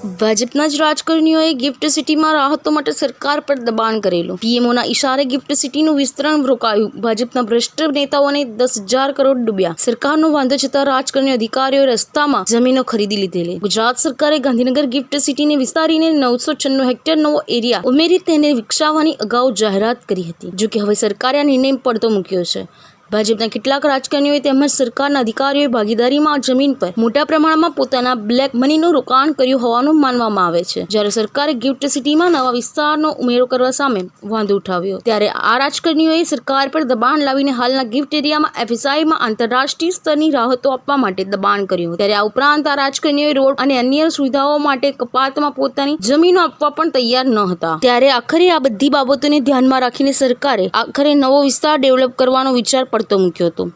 ભાજપના જ રાજકારણીઓએ ગિફ્ટ સિટીમાં રાહતો માટે સરકાર પર દબાણ કરેલું. પીએમઓના ઇશારે ગિફ્ટ સિટીનું વિસ્તરણ રોકાયું. ભાજપના ભ્રષ્ટ નેતાઓને દસ હજાર કરોડ ડૂબ્યા. સરકારનો વાંધો છતાં રાજકારણી અધિકારીઓ રસ્તામાં જમીનો ખરીદી લીધેલી. ગુજરાત સરકારે ગાંધીનગર ગિફ્ટ સિટીને વિસ્તારીને નવસો છન્નું હેક્ટર નવો એરિયા ઉમેરી તેને વિકસાવવાની અગાઉ જાહેરાત કરી હતી. જો કે હવે સરકારે આ નિર્ણય પડતો મૂક્યો છે. ભાજપના કેટલાક રાજકારણીઓએ તેમજ સરકારના અધિકારીઓએ ભાગીદારીમાં જમીન પર મોટા પ્રમાણમાં પોતાના બ્લેક મનીનું રોકાણ કર્યું હોવાનું માનવામાં આવે છે. જ્યારે સરકારે ગિફ્ટ સિટીમાં નવા વિસ્તારનો ઉમેરો કરવા સામે વાંધો ઉઠાવ્યો, ત્યારે આ રાજકારણીઓએ સરકાર પર દબાણ લાવીને હાલના ગિફ્ટ એરિયામાં એફએસઆઈમાં આંતરરાષ્ટ્રીય સ્તરની રાહતો આપવા માટે દબાણ કર્યું. ત્યારે આ ઉપરાંત આ રાજકારણીઓએ રોડ અને અન્ય સુવિધાઓ માટે કપાતમાં પોતાની જમીનો આપવા પણ તૈયાર ન હતા. ત્યારે આખરે આ બધી બાબતોને ધ્યાનમાં રાખીને સરકારે આખરે નવો વિસ્તાર ડેવલપ કરવાનો વિચાર Tung tu tu.